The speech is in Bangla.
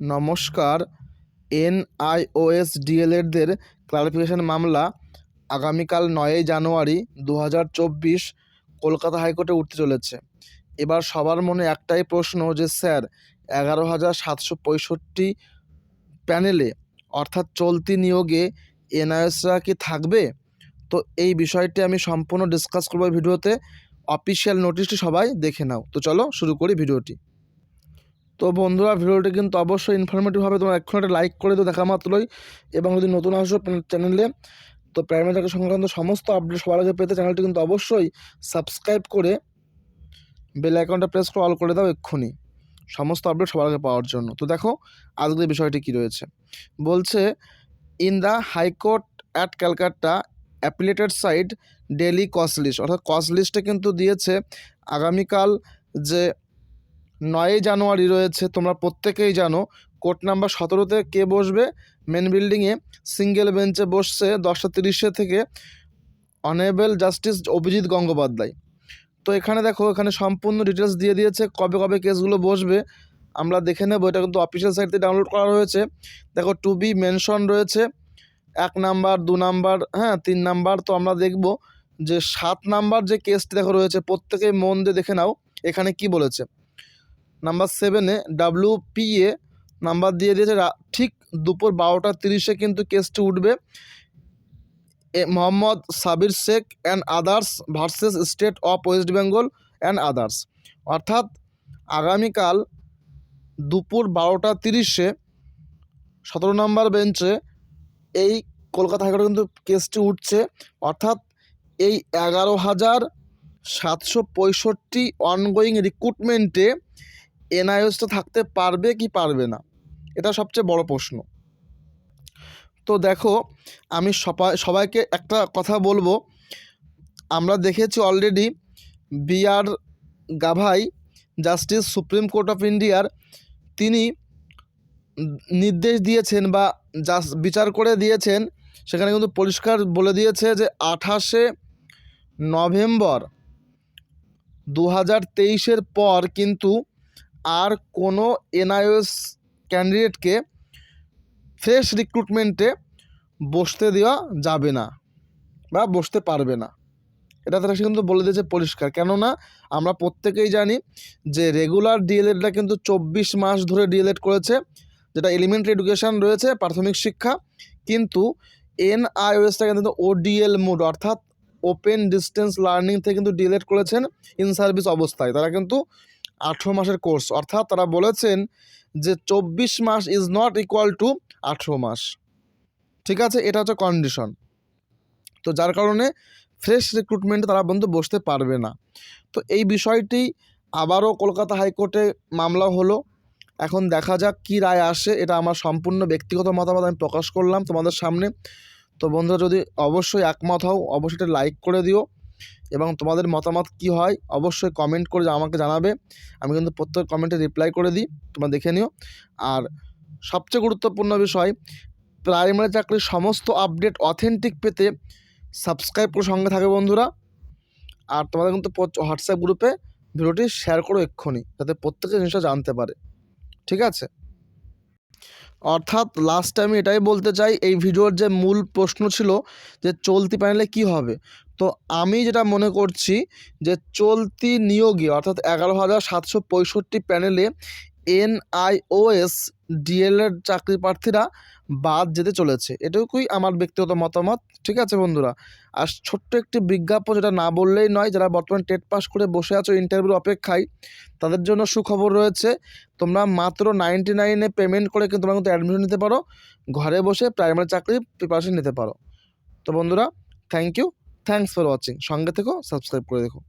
নমস্কার, এনআইওএস ডিএলএডদের ক্লারিফিকেশন মামলা আগামীকাল নয়ই জানুয়ারি দু হাজার চব্বিশ কলকাতা হাইকোর্টে উঠতে চলেছে। এবার সবার মনে একটাই প্রশ্ন যে, স্যার, এগারো হাজার সাতশো পঁয়ষট্টি প্যানেলে অর্থাৎ চলতি নিয়োগে এনআইএসরা কি থাকবে? তো এই বিষয়টি আমি সম্পূর্ণ ডিসকাস করব ভিডিওতে। অফিসিয়াল নোটিশটি সবাই দেখে নাও। তো চলো শুরু করি ভিডিওটি। তো বন্ধুরা, ভিডিওটি কিন্তু অবশ্যই ইনফরমেটিভ হবে। তোমরা এক্ষুনি একটা লাইক করে দিও দেখা মাত্রই। এবং যদি নতুন আসো চ্যানেলে তো প্রাইমারি সংক্রান্ত সমস্ত আপডেট সবার আগে পেতে চ্যানেলটি কিন্তু অবশ্যই সাবস্ক্রাইব করে বেল আইকনটা প্রেস করে অল করে দাও এক্ষুনি। সমস্ত আপডেট সবার আগে পাওয়ার জন্য। তো দেখো, আজকের বিষয়টি কী রয়েছে? বলছে in the high court at Calcutta appellate side daily cause list অর্থাৎ কস্ট লিস্টে কিন্তু দিয়েছে আগামীকাল যে নয়ই জানুয়ারি রয়েছে, তোমরা প্রত্যেকেই জানো। কোর্ট নাম্বার সতেরোতে কে বসবে? মেন বিল্ডিংয়ে সিঙ্গেল বেঞ্চে বসছে দশটা তিরিশে থেকে অনেবল জাস্টিস অভিজিৎ গঙ্গোপাধ্যায়। তো এখানে দেখো, এখানে সম্পূর্ণ ডিটেলস দিয়ে দিয়েছে, কবে কবে কেসগুলো বসবে। আমরা দেখে নেব, এটা কিন্তু অফিসিয়াল সাইট থেকে ডাউনলোড করা হয়েছে। দেখো টু বি মেনশন রয়েছে, এক নাম্বার, দু নাম্বার হ্যাঁ তিন নাম্বার, তো আমরা দেখব যে সাত নাম্বার যে কেসটি দেখো রয়েছে, প্রত্যেকেই মন দিয়ে দেখে নাও, এখানে কি বলেছে। নাম্বার সেভেনে ডাব্লিউ পিএ নাম্বার দিয়ে দিয়েছে ঠিক দুপুর বারোটা তিরিশে কিন্তু কেসটি উঠবে। Mohammad Sabir Sheikh and others versus state of West Bengal and others অর্থাৎ আগামীকাল দুপুর বারোটা তিরিশে সতেরো নম্বর বেঞ্চে এই কলকাতা হাইকোর্টে কিন্তু কেসটি উঠছে। অর্থাৎ এই এগারো হাজার সাতশো পঁয়ষট্টি অনগোয়িং রিক্রুটমেন্টে এনআইএসটা থাকতে পারবে কি পারবে না? এটা সবচেয়ে বড় প্রশ্ন। তো দেখো, আমি সবাই সবাইকে একটা কথা বলব। আমরা দেখেছি already B R Gavai justice supreme court of ইন্ডিয়ার তিনি নির্দেশ দিয়েছেন বা জাস বিচার করে দিয়েছেন। সেখানে কিন্তু পরিষ্কার বলে দিয়েছে যে আঠাশে নভেম্বর দু হাজার তেইশের পর কিন্তু আর কোনো এনআইএস ক্যান্ডিডেটকে ফ্রেশ রিক্রুটমেন্টে বসতে দেওয়া যাবে না বা বসতে পারবে না। এটা তারা কিন্তু বলে দিয়েছে পরিষ্কার। কেননা আমরা প্রত্যেকেই জানি যে রেগুলার ডিএলএডটা কিন্তু চব্বিশ মাস ধরে ডিএলএড করেছে, যেটা এলিমেন্টারি এডুকেশন রয়েছে, প্রাথমিক শিক্ষা। কিন্তু এনআইওএসটা কিন্তু ওডিএল মোড অর্থাৎ ওপেন ডিস্টেন্স লার্নিং থেকে কিন্তু ডিএলএড করেছেন ইন সার্ভিস অবস্থায়। তারা কিন্তু আঠেরো মাসের কোর্স। অর্থাৎ তারা বলেছেন যে চব্বিশ মাস ইজ নট ইকুয়াল টু আঠেরো মাস। ঠিক আছে? এটা হচ্ছে কন্ডিশন তো যার কারণে ফ্রেশ রিক্রুটমেন্টে তারা বন্ধু বসতে পারবে না। তো এই বিষয়টি আবারও কলকাতা হাইকোর্টে মামলা হলো। এখন দেখা যাক কী রায় আসে। এটা আমার সম্পূর্ণ ব্যক্তিগত মতামত, আমি প্রকাশ করলাম তোমাদের সামনে। তো বন্ধুরা, যদি অবশ্যই একমত হও, অবশ্যই লাইক করে দিও। এবং তোমাদের মতামত কি হয় অবশ্যই কমেন্ট করে আমাকে জানাবে। আমি কিন্তু প্রত্যেক কমেন্টে রিপ্লাই করে দিই, তোমরা দেখে নিও। আর সবচেয়ে গুরুত্বপূর্ণ বিষয় প্রাইমারি চাকরির সমস্ত আপডেট অথেন্টিক পেতে সাবস্ক্রাইব করে সঙ্গে থাকে বন্ধুরা। আর তোমাদের কিন্তু হোয়াটসঅ্যাপ গ্রুপে ভিডিওটি শেয়ার করো এক্ষুনি, যাতে প্রত্যেকে জিনিসটা জানতে পারে। ঠিক আছে? অর্থাৎ লাস্ট আমি এটাই বলতে চাই, এই ভিডিওর যে মূল প্রশ্ন ছিল যে চলতি প্যানেলে কি হবে? তো আমি যেটা মনে করছি যে চলতি নিয়োগে, অর্থাৎ এগারো হাজার সাতশো পঁয়ষট্টি প্যানেলে এনআইওএস ডিএলএড চাকরি প্রার্থীরা বাদ যেতে চলেছে। এটুকুই আমার ব্যক্তিগত মতামত, ঠিক আছে বন্ধুরা? আর ছোট্ট একটি বিজ্ঞাপন, যেটা না বললেই নয়, যারা বর্তমানে টেট পাস করে বসে আছো ইন্টারভিউর অপেক্ষায়, তাদের জন্য সুখবর রয়েছে, তোমরা মাত্র নাইনটি নাইনে পেমেন্ট করে কিন্তু তোমরা কিন্তু অ্যাডমিশন নিতে পারো, ঘরে বসে প্রাইমারি চাকরি প্রিপারেশন নিতে পারো। তো বন্ধুরা thank you thanks for watching সঙ্গে থেকো সাবস্ক্রাইব করে দেখো।